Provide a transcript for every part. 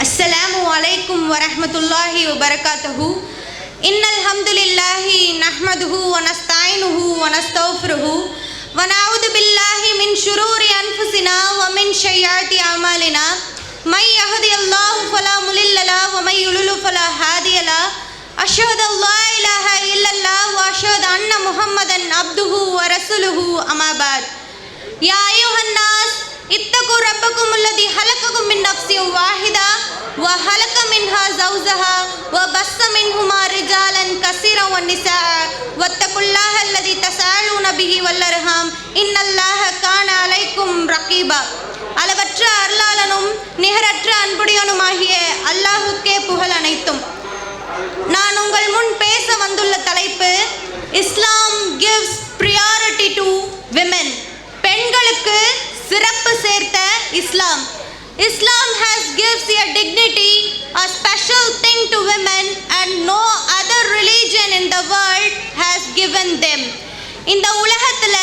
السلام عليكم ورحمة الله وبركاته إن الحمد لله نحمده ونستعينه ونستغفره ونعوذ بالله من شرور أنفسنا ومن سيئات أعمالنا من يهدي الله فلا مضل له ومن يضلل فلا هادي له أشهد أن لا إله إلا الله وأشهد أن محمدا عبده ورسوله أما بعد يا أيها الناس اتقوا ربكم الذي خلقكم من نفس واحدة وخلق منها زوجها وبث منهما رجالا كثيرا والنساء واتقوا الله الذي تساءلون به والأرحام إن الله كان عليكم رقيبا அளவற்ற அருளாளனும் நிகரற்ற அன்புடையனுமாகிய அல்லாஹுக்கே புகழ் அனைத்தும் நான் உங்கள் முன் பேச வந்துள்ள தலைப்பு Islam gives priority to women பெண்களுக்கு சிறப்பு சேர்த்த இஸ்லாம். இஸ்லாம் has gives a dignity a special thing to women and no other religion in the world has given them. இந்த உலகத்தில்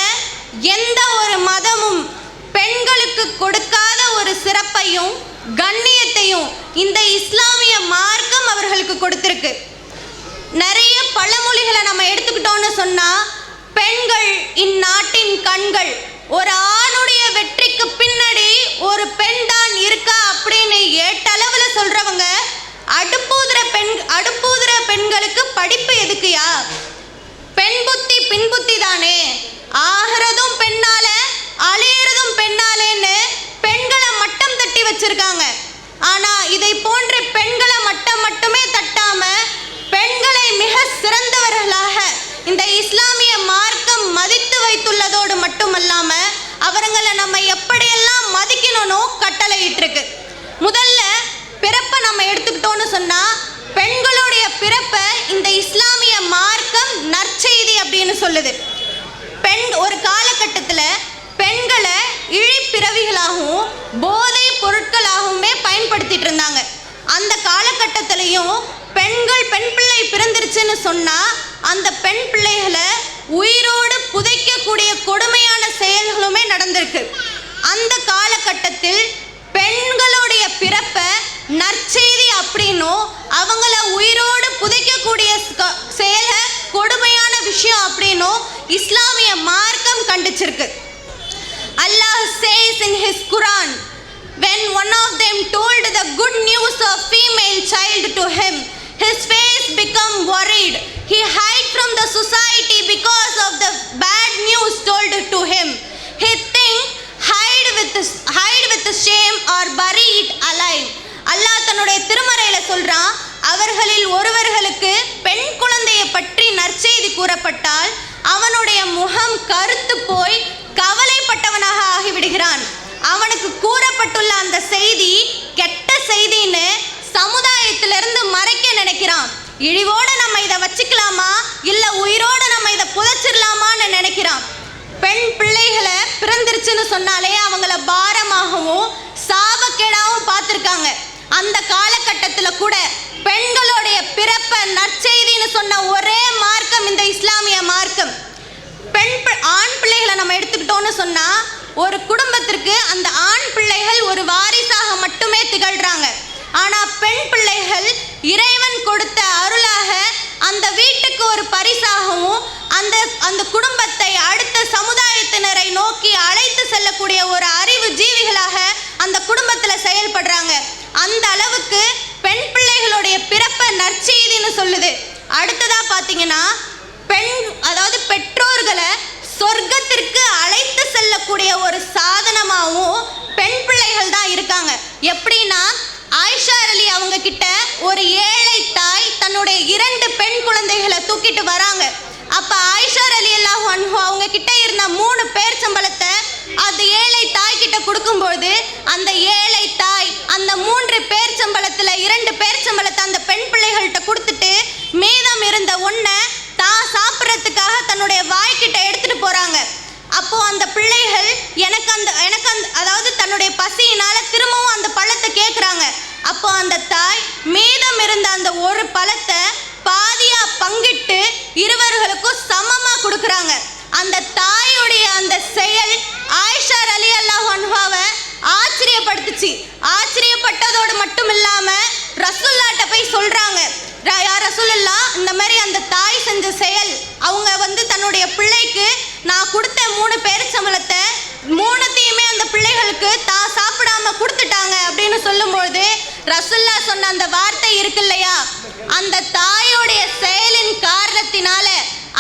எந்த ஒரு மதமும் பெண்களுக்கு கொடுக்காத ஒரு சிறப்பையும் கண்ணியத்தையும் இந்த இஸ்லாமிய மார்க்கம் அவர்களுக்கு கொடுத்துருக்கு. நிறைய பழமொழிகளை நம்ம எடுத்துக்கிட்டோம்னு சொன்னால் பெண்கள் இந்நாட்டின் கண்கள் ஒரு ஆணுடைய வெற்றிக்கு பின்னாடி ஒரு பெண் தான் இருக்கா அப்படின்னு ஏட்டளவுல சொல்றவங்க அடுப்பூதுற பெண் அடுப்பூதுற பெண்களுக்கு படிப்பு எதுக்குயா? பெண் புத்தி பின் புத்தி தானே. ஆகிறதும் பெண்ணால அழியறதும் பெண்ணாலேன்னு பெண்களை மட்டம் தட்டி வச்சிருக்காங்க. ஆனா இதை போன்ற பெண்களை மட்டம் மட்டுமே தட்டாம பெண்களை மிக சிறந்தவர்களாக இந்த இஸ்லாம் வைத்துள்ளதோடு மட்டுமல்லாம அவர்களை நம்ம எப்படியெல்லாம் மதிக்கணும்னோ கட்டளையிட்டிருக்கு. முதல்ல பிறப்பை நம்ம எடுத்துக்கிட்டோம்னு சொன்னா பெண்களுடைய பிறப்பை இந்த இஸ்லாமிய மார்க்கம் நற்செய்தி அப்படின்னு சொல்லுது. பெண் ஒரு காலகட்டத்தில் பெண்களை இழிப்பிறவிகளாகவும் போதை பொருட்களாகவுமே பயன்படுத்திட்டு இருந்தாங்க. அந்த காலகட்டத்திலையும் பெண்கள் பெண் பிள்ளை பிறந்துருச்சுன்னு சொன்னா அந்த பெண் பிள்ளைகளை உயிரோடு புதைக்கக்கூடிய கொடுமையான செயல்களுமே நடந்திருக்கு அந்த காலகட்டத்தில் பெண்களுடைய பிறப்பை நற்செய்தி அப்படின்னும் அவங்கள உயிரோடு புதைக்கக்கூடிய செயலை கொடுமையான விஷயம் அப்படின்னும் இஸ்லாமிய மார்க்கம் கண்டிச்சிருக்கு Allah says in his Quran when one of them told the good news of female child to him, his face become worried. He hide from the society because of the bad news told to him. He think hide with hide with shame or bury it alive. Allah தன்னுடைய திருமறையில சொல்றான் அவர்களில் ஒருவர்களுக்கு பெண் குழந்தையை பற்றி நற்செய்தி கூறப்பட்டால் அவனுடைய முகம் கருத்து போய் கவலைப்பட்டவனாக ஆகிவிடுகிறான் அவனுக்கு கூறப்பட்டுள்ள அந்த செய்தி கெட்ட செய்தின்னு சமுதாயத்திலிருந்து மறைக்க நினைக்கிறான் இழிவோட நம்ம இதை வச்சுக்கலாமா? இல்ல உயிரோட நம்ம இதை புதைச்சிடலாமான்னு நினைக்கிறான். பெண் பிள்ளைகளை பிறந்துருச்சுன்னு சொன்னாலே அவங்கள பாரமாகவும் சாபக்கேடாகவும் பார்த்துருக்காங்க. அந்த காலகட்டத்தில் கூட பெண்களுடைய பிறப்பை நற்செய்தின்னு சொன்ன ஒரே மார்க்கம் இந்த இஸ்லாமிய மார்க்கம். பெண் பி- ஆண் பிள்ளைகளை நம்ம எடுத்துக்கிட்டோம்னு சொன்னால் ஒரு குடும்பத்திற்கு அந்த ஆண் பிள்ளைகள் ஒரு வாரிசாக மட்டுமே திகழ்கிறாங்க ஆனா பெண் பிள்ளைகள் இறைவன் கொடுத்த அருளாக அந்த வீட்டுக்கு ஒரு பரிசாகவும் அந்த அந்த குடும்பத்தை அடுத்த சமுதாயத்தினரை நோக்கி அழைத்து செல்லக்கூடிய ஒரு அறிவு ஜீவிகளாக அந்த குடும்பத்துல செயல்படுறாங்க. அந்த அளவுக்கு பெண் பிள்ளைகளுடைய பிறப்பை நற்செய்தின்னு சொல்லுது. அடுத்ததா பாத்தீங்கன்னா பெண் அதாவது பெற்றோர்களை சொர்க்கத்திற்கு அழைத்து செல்லக்கூடிய ஒரு சாதனமாகவும் பெண் பிள்ளைகள் தான் இருக்காங்க எப்படின்னா ஆயிஷா அலி அவங்க கிட்ட ஒரு ஏழை தாய் தன்னுடைய இரண்டு பெண் குழந்தைகளை தூக்கிட்டு வராங்க அப்ப ஆயிஷா அலி அல்லாஹ் அவங்க கிட்ட இருந்த மூணு பேர் சம்பளத்தை அது ஏழை தாய் கிட்ட கொடுக்கும்போது அந்த ஏழை தாய் அந்த மூன்று பேர் சம்பளத்துல இரண்டு பேர் சம்பளத்தை அந்த பெண் பிள்ளைகள்கிட்ட கொடுத்துட்டு மீதம் இருந்த ஒன்றை தான் சாப்பிட்றதுக்காக தன்னுடைய வாய்க்கிட்ட எடுத்துட்டு போறாங்க. அப்போ அந்த பிள்ளைகள் எனக்கு அந்த எனக்கு அந்த அதாவது தன்னுடைய பசியினால திரும்பவும் அந்த பழத்தை கேட்குறாங்க அப்போ அந்த தாய் மீதம் இருந்த அந்த ஒரு பழத்தை பாதியா பங்கிட்டு இருவர்களுக்கும் சமமா கொடுக்குறாங்க அந்த தாயுடைய அந்த செயல் ஆயிஷா அலி அல்லாஹ் அன்ஹாவை ஆச்சரியப்படுத்துச்சு ஆச்சரியப்பட்டதோடு மட்டும் மட்டும் இல்லாம ரசுல்லாட்ட போய் சொல்றாங்க "ர- யா ரசூலுல்லா இந்த மாதிரி அந்த தாய் செஞ்ச செயல். அவங்க வந்து தன்னுடைய பிள்ளைக்கு நான் கொடுத்த மூணு பேரிச்சம்பளத்தை மூணுத்தையுமே அந்த பிள்ளைகளுக்கு தான் சாப்பிடாம கொடுத்துட்டாங்க அப்படின்னு சொல்லும்பொழுது ரசுல்லா சொன்ன அந்த வார்த்தை இருக்கு இல்லையா? அந்த தாயோடைய செயலின் காரணத்தினால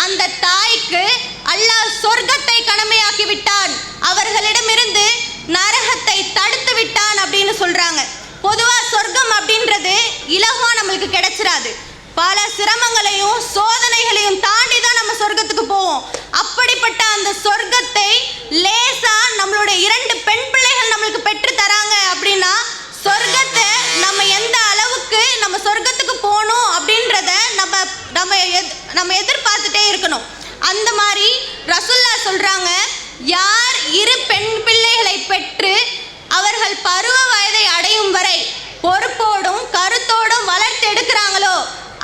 அந்த தாய்க்கு அல்லாஹ் சொர்க்கத்தை கடமையாக்கி விட்டான். அவர்களிடமிருந்து நரகத்தை தடுத்து விட்டான் அப்படின்னு சொல்றாங்க. பொதுவா சொர்க்கம் அப்படின்றது இலகுவா நம்மளுக்கு கிடைச்சிடாது பல சிரமங்களையும் சோதனைகளையும் தாண்டி தான் நம்ம சொர்க்கத்துக்கு போவோம். அப்படிப்பட்ட அந்த சொர்க்கத்தை லேசா நம்மளுடைய இரண்டு பெண் பிள்ளைகள் நம்மளுக்கு பெற்று தராங்க அப்படின்னா சொர்க்கத்தை நம்ம எந்த அளவுக்கு நம்ம சொர்க்கத்துக்கு போகணும் அப்படின்றத நம்ம நம்ம எத்- நம்ம எதிர்பார்த்துட்டே இருக்கணும். அந்த மாதிரி ரசுல்லா சொல்றாங்க யார் இரு பெண் பிள்ளைகளை பெற்று அவர்கள் பருவ வயதை அடையும் வரை பொறுப்போடும் கருத்தோடும் வளர்த்தெடுக்கிறாங்களோ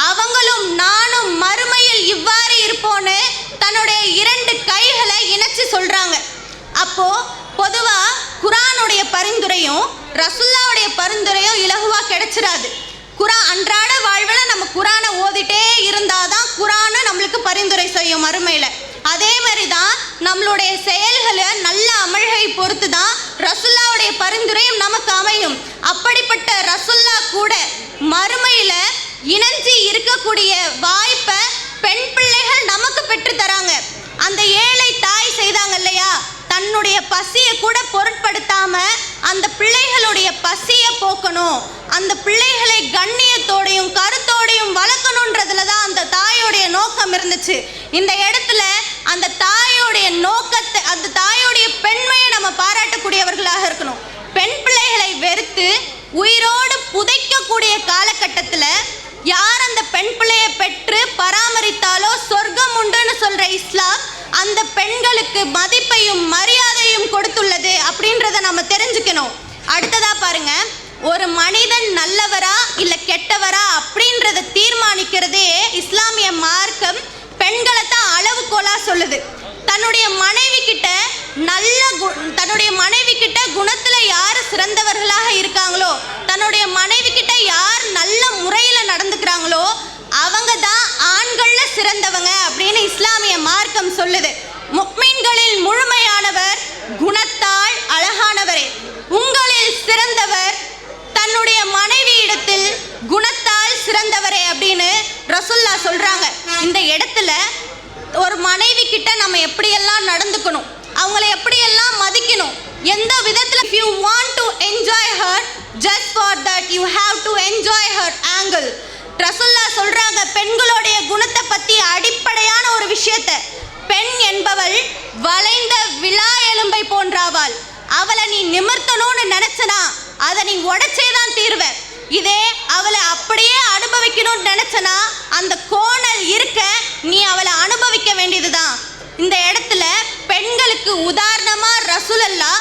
அவங்களும் நானும் மறுமையில் இவ்வாறு இருப்போன்னு தன்னுடைய இரண்டு கைகளை சொல்கிறாங்க சொல்றாங்க. அப்போ பொதுவா குரானுடைய பரிந்துரையும் ரசுல்லாவுடைய பரிந்துரையும் இலகுவா கிடைச்சிடாது. குரான் அன்றாட வாழ்வில் நம்ம குரானை ஓதிட்டே இருந்தாதான் குரானை நம்மளுக்கு பரிந்துரை செய்யும் மறுமையில். அதே மாதிரி தான் நம்மளுடைய செயல்களை நல்ல அமழ்கை பொறுத்து தான் ரசுல்லாவுடைய பரிந்துரையும் நமக்கு அமையும். அப்படிப்பட்ட ரசுல்லா கூட மறுமையில் இணைஞ்சி இருக்கக்கூடிய வாய்ப்பை பெண் பிள்ளைகள் நமக்கு பெற்று தராங்க. அந்த ஏழை தாய் செய்தாங்க இல்லையா? தன்னுடைய பசியை கூட பொருட்படுத்தாம அந்த பிள்ளைகளுடைய பசியை போக்கணும். அந்த பிள்ளைகளை கண்ணியத்தோடையும் கருத்தோடையும் வளர்க்கணுன்றதுல தான் அந்த தாயோடைய நோக்கம் இருந்துச்சு. இந்த இடத்துல அந்த தாயோடைய நோக்கத்தை அந்த தாயோடைய பெண்மையை நம்ம பாராட்டக்கூடியவர்களாக இருக்கணும். பெண் பிள்ளைகளை வெறுத்து உயிரோடு புதைக்கக்கூடிய காலகட்டத்தில் யார் அந்த பெண் பிள்ளையை பெற்று பராமரித்தாலோ சொர்க்கம் உண்டுன்னு சொல்ற இஸ்லாம் அந்த பெண்களுக்கு மதிப்பையும் மரியாதையும் கொடுத்துள்ளது அப்படின்றத நம்ம தெரிஞ்சுக்கணும். அடுத்ததா பாருங்க ஒரு மனிதன் நல்லவரா இல்ல கெட்டவரா அப்படின்றத தீர்மானிக்கிறதே இஸ்லாமிய மார்க்கம் பெண்களை தான் அளவுகோலா சொல்லுது. தன்னுடைய மனைவி கிட்ட நல்ல கு தன்னுடைய மனைவி கிட்ட குணத்துல யார் சிறந்தவர்களாக இருக்காங்களோ தன்னுடைய மனைவி கிட்ட யார் நல்ல முறையில நடந்துக்கிறாங்களோ அவங்க தான் ஆண்கள்ல சிறந்தவங்க அப்படின்னு இஸ்லாமிய மார்க்கம் சொல்லுது. முக்மீன்களில் முழுமையானவர் குணத்தால் அழகானவரே. உங்களில் சிறந்தவர் தன்னுடைய மனைவியிடத்தில் குணத்தால் சிறந்தவரே அப்படின்னு ரசுல்லா சொல்றாங்க. இந்த இடத்துல ஒரு மனைவி கிட்ட நம்ம எப்படியெல்லாம் நடந்துக்கணும்? அவங்கள எப்படியெல்லாம் மதிக்கணும்? எந்த விதத்தில்? If you want to enjoy her just for that you have to enjoy her angle ரசுல்லா சொல்றாங்க பெண்களுடைய குணத்தை பத்தி அடிப்படையான ஒரு விஷயத்தை. பெண் என்பவள் வளைந்த விழா எலும்பை போன்றாவாள். அவளை நீ நிமிர்த்தணும்னு நினைச்சனா அதை நீ உடச்சே தான் தீர்வ. இதே அவளை அப்படியே அனுபவிக்கணும்னு நினைச்சனா அந்த கோணல் இருக்க நீ அவளை அனுபவிக்க வேண்டியதுதான். இந்த இடத்துல உதாரணமா ரசூலல்லா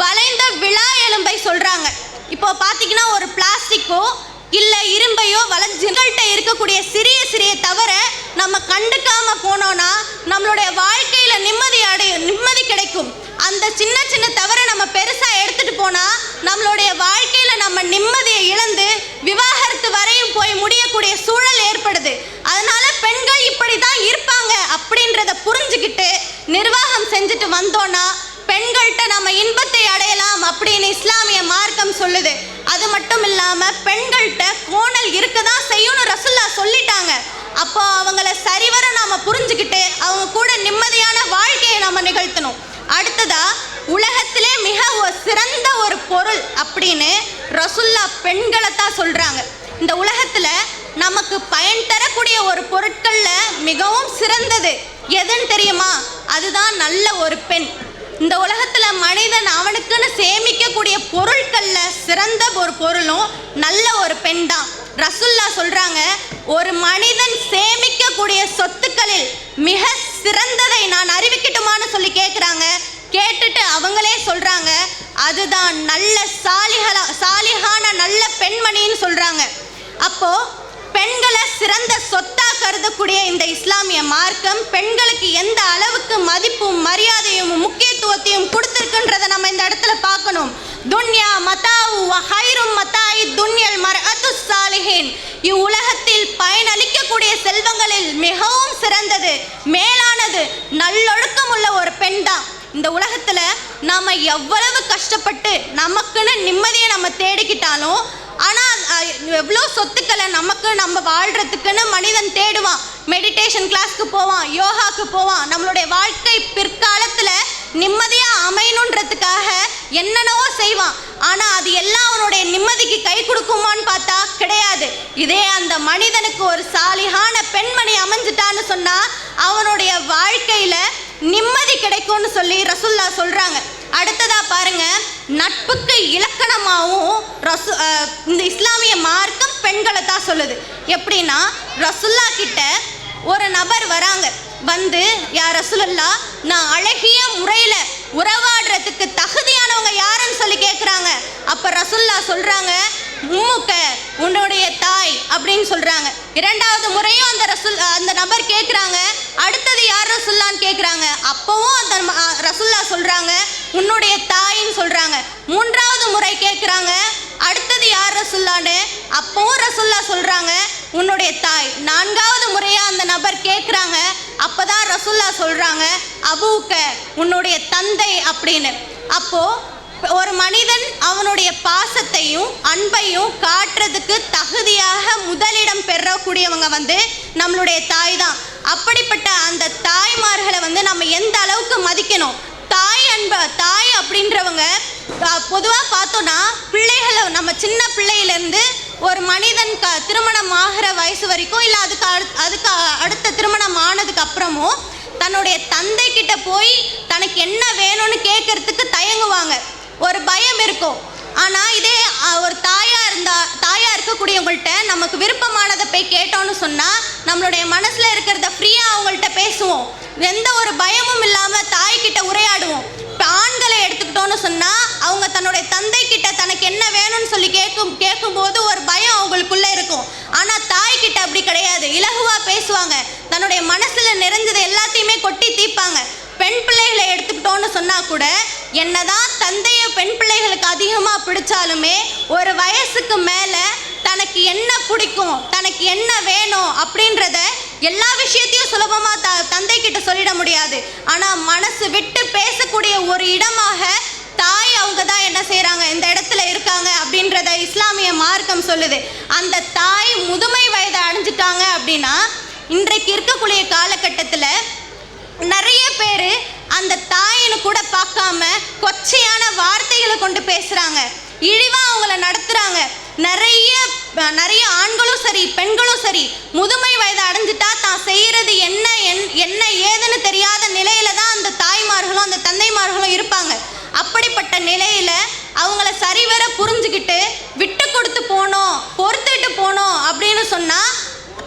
வளைந்த விழா எலும்பை சொல்றாங்க. இப்போ பார்த்தீங்கன்னா ஒரு பிளாஸ்டிக்கோ இல்லை இரும்பையோ வளைஞ்சுகள்கிட்ட இருக்கக்கூடிய சிறிய சிறிய தவிர நம்ம கண்டுக்காம போனோம்னா நம்மளுடைய வாழ்க்கையில நிம்மதி அடையும் நிம்மதி கிடைக்கும். அந்த சின்ன சின்ன தவிர நம்ம பெருசா எடுத்துட்டு போனா நம்மளுடைய வாழ்க்கையில நம்ம நிம்மதியை இழந்து விவாகரத்து வரையும் போய் முடியக்கூடிய சூழல் ஏற்படுது. அதனால பெண்கள் இப்படி தான் இருப்பாங்க அப்படின்னு செஞ்சுட்டு வந்தோம்னா பெண்கள்கிட்ட நம்ம இன்பத்தை அடையலாம் அப்படின்னு இஸ்லாமிய மார்க்கம் சொல்லுது. அது மட்டும் இல்லாம பெண்கள்கிட்ட கோணல் இருக்க தான் செய்யணும் ரசுல்லா சொல்லிட்டாங்க. அப்போ அவங்கள சரிவர நாம புரிஞ்சுக்கிட்டு அவங்க கூட நிம்மதியான வாழ்க்கையை நம்ம நிகழ்த்தணும். அடுத்ததா உலகத்திலே மிக சிறந்த ஒரு பொருள் அப்படின்னு ரசுல்லா பெண்களை தான் சொல்றாங்க. இந்த உலகத்துல நமக்கு பயன் தரக்கூடிய ஒரு பொருட்கள்ல மிகவும் சிறந்தது. எதுன்னு தெரியுமா? அது தான் நல்ல ஒரு பெண். இந்த உலகத்தில் மனிதன் அவனுக்குன்னு சேமிக்கக்கூடிய பொருட்களில் சிறந்த ஒரு பொருளும் நல்ல ஒரு பெண் தான். ரசுல்லா சொல்றாங்க ஒரு மனிதன் சேமிக்கக்கூடிய சொத்துக்களில் மிக சிறந்ததை நான் அறிவிக்கட்டுமான்னு சொல்லி கேட்குறாங்க கேட்டுட்டு அவங்களே சொல்றாங்க அதுதான் நல்ல சாலிகளா சாலிகான நல்ல பெண்மணின்னு சொல்றாங்க. அப்போ பெண்களை சிறந்த சொத்தை கருதக்கூடிய இந்த இஸ்லாமிய மார்க்கம் பெண்களுக்கு எந்த அளவுக்கு மதிப்பும் மரியாதையும் முக்கியத்துவத்தையும் கொடுத்திருக்குன்றதை நம்ம இந்த இடத்துல பார்க்கணும். துன்யா மதாவு ஹைரும் மதாயி துன்யல் இவ்வுலகத்தில் பயனளிக்கக்கூடிய செல்வங்களில் மிகவும் சிறந்தது மேலானது நல்லொழுக்கம் உள்ள ஒரு பெண் தான் இந்த உலகத்தில் நாம் எவ்வளவு கஷ்டப்பட்டு நமக்குன்னு நிம்மதியை நம்ம தேடிக்கிட்டாலும் ஆனால் எவ்வளோ சொத்துக்களை நமக்கு நம்ம வாழ்கிறதுக்குன்னு மனிதன் தேடுவான். மெடிடேஷன் கிளாஸ்க்கு போவான் யோகாக்கு போவான். நம்மளுடைய வாழ்க்கை பிற்காலத்தில் நிம்மதியாக அமையணுன்றதுக்காக என்னென்னவோ செய்வான். ஆனால் அது எல்லாம் அவனுடைய நிம்மதிக்கு கை கொடுக்குமான்னு பார்த்தா கிடையாது. இதே அந்த மனிதனுக்கு ஒரு சாலிகான பெண்மணி அமைஞ்சிட்டான்னு சொன்னால் அவனுடைய வாழ்க்கையில் நிம்மதி கிடைக்கும்னு சொல்லி ரசுல்லா சொல்கிறாங்க அடுத்ததா பாருங்க நட்புக்கு இலக்கணமாகவும் ரசு இந்த இஸ்லாமிய மார்க்கம் பெண்களை தான் சொல்லுது. எப்படின்னா ரசுல்லா கிட்ட ஒரு நபர் வராங்க. வந்து யார் ரசுல்லா நான் அழகிய முறையில் உறவாடுறதுக்கு தகுதியானவங்க யாருன்னு சொல்லி கேட்குறாங்க அப்போ ரசுல்லா சொல்கிறாங்க உம்முக்க உன்னுடைய தாய் அப்படின்னு சொல்கிறாங்க இரண்டாவது முறையும் அந்த ரசுல் அந்த நபர் கேட்குறாங்க அடுத்தது யார் ரசுல்லான்னு கேட்குறாங்க அப்போவும் அந்த ரசுல்லா சொல்கிறாங்க உன்னுடைய தாயின்னு சொல்கிறாங்க மூன்றாவது முறை கேட்குறாங்க அடுத்தது யார் ரசுல்லான்னு? அப்பவும் ரசுல்லா சொல்கிறாங்க உன்னுடைய தாய். நான்காவது முறையாக அந்த நபர் கேட்குறாங்க அப்பதான் ரசுல்லா சொல்கிறாங்க அபூக்க உன்னுடைய தந்தை அப்படின்னு. அப்போது ஒரு மனிதன் அவனுடைய பாசத்தையும் அன்பையும் காட்டுறதுக்கு தகுதியாக முதலிடம் பெறக்கூடியவங்க வந்து நம்மளுடைய தாய் தான் அப்படிப்பட்ட அந்த தாய்மார்களை வந்து நம்ம எந்த அளவுக்கு மதிக்கணும்? தாய் அன்ப தாய் அப்படின்றவங்க பொதுவாக பார்த்தோன்னா பிள்ளைகளை நம்ம சின்ன பிள்ளையிலேருந்து ஒரு மனிதன் க திருமணம் ஆகிற வயசு வரைக்கும் இல்லை அதுக்கு அடுத் அதுக்கு அடுத்த திருமணம் ஆனதுக்கு அப்புறமும் தன்னுடைய தந்தை கிட்ட போய் தனக்கு என்ன வேணும்னு கேட்கறதுக்கு தயங்குவாங்க. ஒரு பயம் இருக்கும். ஆனால் இதே ஒரு தாயாக இருந்தால் தாயாக இருக்கக்கூடியவங்கள்ட்ட நமக்கு விருப்பமானதை போய் கேட்டோம்னு சொன்னால் நம்மளுடைய மனசில் இருக்கிறத ஃப்ரீயாக அவங்கள்ட்ட பேசுவோம். எந்த ஒரு பயமும் இல்லாமல் தாய்கிட்ட உரையாடுவோம். இப்போ ஆண்களை எடுத்துக்கிட்டோன்னு சொன்னால் அவங்க தன்னுடைய தந்தை கிட்ட தனக்கு என்ன வேணும்னு சொல்லி கேட்கும் கேட்கும்போது ஒரு பயம் அவங்களுக்குள்ளே இருக்கும். ஆனால் தாய்கிட்ட அப்படி கிடையாது. இலகுவாக பேசுவாங்க. தன்னுடைய மனசில் நிறைஞ்சது எல்லாத்தையுமே கொட்டி தீர்ப்பாங்க பெண் பிள்ளைகளை எடுத்துக்கிட்டோன்னு சொன்னா கூட என்னதான் தந்தைய பெண் பிள்ளைகளுக்கு அதிகமாக பிடிச்சாலுமே ஒரு வயசுக்கு மேலே தனக்கு என்ன பிடிக்கும் தனக்கு என்ன வேணும் அப்படின்றத எல்லா விஷயத்தையும் சுலபமாக த தந்தை கிட்ட சொல்லிட முடியாது. ஆனால் மனசு விட்டு பேசக்கூடிய ஒரு இடமாக தாய் அவங்க தான் என்ன செய்கிறாங்க இந்த இடத்துல இருக்காங்க அப்படின்றத இஸ்லாமிய மார்க்கம் சொல்லுது. அந்த தாய் முதுமை வயதை அடைஞ்சிட்டாங்க அப்படின்னா இன்றைக்கு இருக்கக்கூடிய காலகட்டத்தில் நிறைய பேர் அந்த தாயின்னு கூட பார்க்காம கொச்சையான வார்த்தைகளை கொண்டு பேசுகிறாங்க இழிவாக அவங்கள நடத்துகிறாங்க நிறைய நிறைய ஆண்களும் சரி பெண்களும் சரி முதுமை வயது அடைஞ்சிட்டா தான் செய்கிறது என்ன என்- என்ன ஏதுன்னு தெரியாத நிலையில தான் அந்த தாய்மார்களும் அந்த தந்தைமார்களும் இருப்பாங்க அப்படிப்பட்ட நிலையில அவங்கள சரிவர புரிஞ்சுக்கிட்டு விட்டு கொடுத்து போனோம் பொறுத்துட்டு போனோம் அப்படின்னு சொன்னா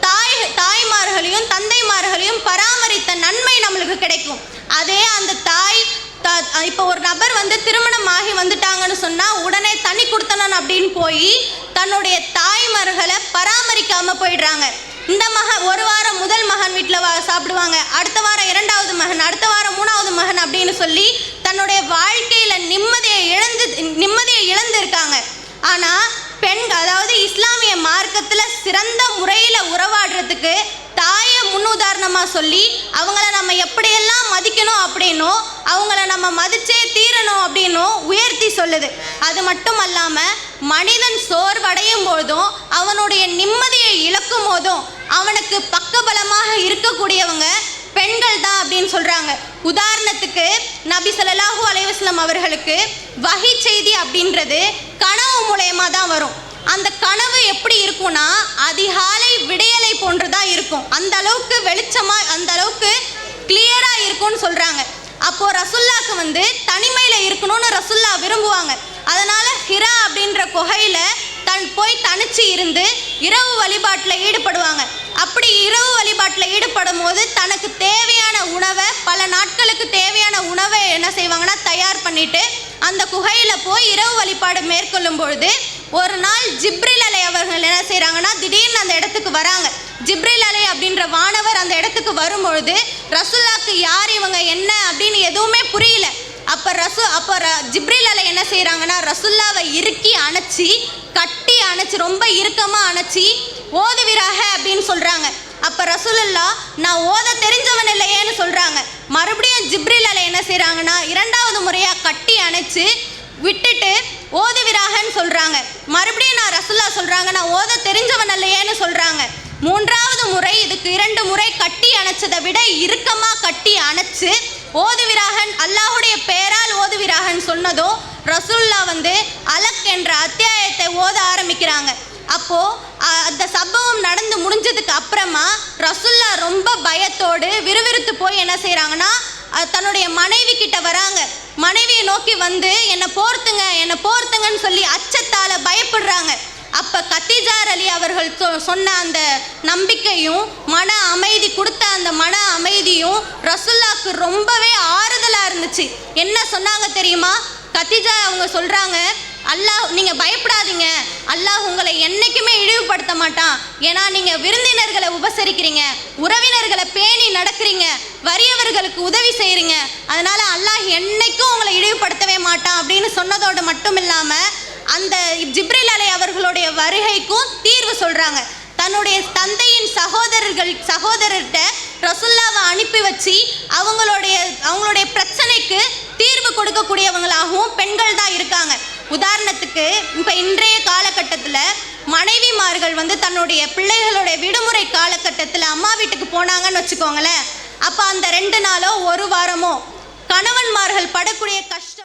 தாய் தாய்மார்களையும் தந்தைமார்களையும் பராமரித்த நன்மை நம்மளுக்கு கிடைக்கும் அதே அந்த தாய் த- இப்போ ஒரு நபர் வந்து திருமணம் ஆகி வந்துட்டாங்கன்னு சொன்னால் உடனே தனி கொடுத்தனன் அப்படின்னு போய் தன்னுடைய தாய்மார்களை பராமரிக்காமல் போயிடுறாங்க. இந்த மகன் ஒரு வாரம் முதல் மகன் வீட்டில் வா சாப்பிடுவாங்க. அடுத்த வாரம் இரண்டாவது மகன் அடுத்த வாரம் மூணாவது மகன் அப்படின்னு சொல்லி தன்னுடைய வாழ்க்கையில் நிம்மதியை இழந்து நிம்மதியை இழந்திருக்காங்க. ஆனால் பெண் அதாவது இஸ்லாமிய மார்க்கத்தில் சிறந்த முறையில் உறவாடுறதுக்கு தாயை முன்னுதாரணமாக சொல்லி அவங்கள நம்ம எப்படியெல்லாம் மதிக்கணும் அப்படின்னும் அவங்கள நம்ம மதிச்சே தீரணும் அப்படின்னும் உயர்த்தி சொல்லுது. அது மட்டும் அல்லாமல் மனிதன் சோர்வடையும் போதும் அவனுடைய நிம்மதியை இழக்கும் போதும் அவனுக்கு பக்கபலமாக இருக்கக்கூடியவங்க பெண்கள் தான் அப்படின்னு சொல்கிறாங்க உதாரணத்துக்கு நபி ஸல்லல்லாஹு அலைவாஸ்லம் அவர்களுக்கு வகை செய்தி அப்படின்றது கனவு மூலயமா தான் வரும். அந்த கனவு எப்படி இருக்கும்னா அதிகாலை விடையலை போன்று தான் இருக்கும். அந்த அளவுக்கு வெளிச்சமா அந்த அளவுக்கு கிளியரா இருக்கும்னு சொல்றாங்க. அப்போ ரசுல்லாக்கு வந்து தனிமையில இருக்கணும்னு ரசுல்லா விரும்புவாங்க. அதனால ஹிரா அப்படின்ற குகையில தன் போய் தனிச்சு இருந்து இரவு வழிபாட்டில் ஈடுபடுவாங்க. அப்படி இரவு வழிபாட்டில் ஈடுபடும் போது தனக்கு தேவையான உணவை பல நாட்களுக்கு தேவையான உணவை என்ன செய்வாங்கன்னா தயார் பண்ணிட்டு அந்த குகையில போய் இரவு வழிபாடு மேற்கொள்ளும் பொழுது ஒரு நாள் ஜிப்ரில் அலை அவர்கள் என்ன செய்கிறாங்கன்னா திடீர்னு அந்த இடத்துக்கு வராங்க. ஜிப்ரில் அலை அப்படின்ற வானவர் அந்த இடத்துக்கு வரும்பொழுது ரசுல்லாக்கு யார் இவங்க என்ன அப்படின்னு எதுவுமே புரியல. அப்போ ரசு அப்போ ர ஜிப்ரில் அலை என்ன செய்கிறாங்கன்னா ரசுல்லாவை இறுக்கி அணைச்சி கட்டி அணைச்சி ரொம்ப இறுக்கமாக அணைச்சி ஓதுவிராக அப்படின்னு சொல்கிறாங்க அப்போ ரசூலுல்லா நான் ஓத தெரிஞ்சவன் இல்லையேன்னு சொல்கிறாங்க மறுபடியும் ஜிப்ரில் அலை என்ன செய்கிறாங்கன்னா இரண்டாவது முறையாக கட்டி அணைச்சு விட்டுட்டு ஓதுவிராகன்னு சொல்கிறாங்க மறுபடியும் நான் ரசுல்லா சொல்கிறாங்க நான் ஓத தெரிஞ்சவன் இல்லையேன்னு சொல்கிறாங்க மூன்றாவது முறை இதுக்கு இரண்டு முறை கட்டி அணைச்சதை விட இறுக்கமாக கட்டி அணைச்சு ஓதுவிராகன் அல்லாஹுடைய பெயரால் ஓதுவிராகன் சொன்னதோ ரசுல்லா வந்து அலக் என்ற அத்தியாயத்தை ஓத ஆரம்பிக்கிறாங்க. அப்போது அந்த சம்பவம் நடந்து முடிஞ்சதுக்கு அப்புறமா ரசுல்லா ரொம்ப பயத்தோடு விறுவிறுத்து போய் என்ன செய்கிறாங்கன்னா தன்னுடைய மனைவி கிட்ட வராங்க. மனைவியை நோக்கி வந்து என்னை போர்த்துங்க என்னை போர்த்துங்கன்னு சொல்லி அச்சத்தால் பயப்படுறாங்க. அப்போ கத்திஜார் அலி அவர்கள் சொ- சொன்ன அந்த நம்பிக்கையும் மன அமைதி கொடுத்த அந்த மன அமைதியும் ரசுல்லாக்கு ரொம்பவே ஆறுதலாக இருந்துச்சு. என்ன சொன்னாங்க தெரியுமா? கத்திஜா அவங்க சொல்கிறாங்க அல்லாஹ் நீங்கள் பயப்படாதீங்க. அல்லாஹ் உங்களை என்றைக்குமே இழிவுபடுத்த மாட்டான். ஏன்னா நீங்கள் விருந்தினர்களை உபசரிக்கிறீங்க உறவினர்களை பேணி நடக்கிறீங்க வறியவர்களுக்கு உதவி செய்கிறீங்க அதனால் அல்லாஹ் என்னைக்கும் உங்களை இழிவுபடுத்தவே மாட்டான் அப்படின்னு சொன்னதோடு மட்டும் இல்லாமல் அந்த ஜிப்ரில் அலை அவர்களுடைய வருகைக்கும் தீர்வு சொல்கிறாங்க தன்னுடைய தந்தையின் சகோதரர்கள் சகோதரர்கிட்ட ரசுல்லாவை அனுப்பி வச்சு அவங்களுடைய அவங்களுடைய பிரச்சனைக்கு தீர்வு கொடுக்கக்கூடியவங்களாகவும் பெண்கள் தான் இருக்காங்க. உதாரணத்துக்கு இப்போ இன்றைய காலகட்டத்தில் மனைவிமார்கள் வந்து தன்னுடைய பிள்ளைகளுடைய விடுமுறை காலகட்டத்தில் அம்மா வீட்டுக்கு போனாங்கன்னு வச்சுக்கோங்களேன். அப்போ அந்த ரெண்டு நாளோ ஒரு வாரமோ கணவன்மார்கள் படக்கூடிய கஷ்டம்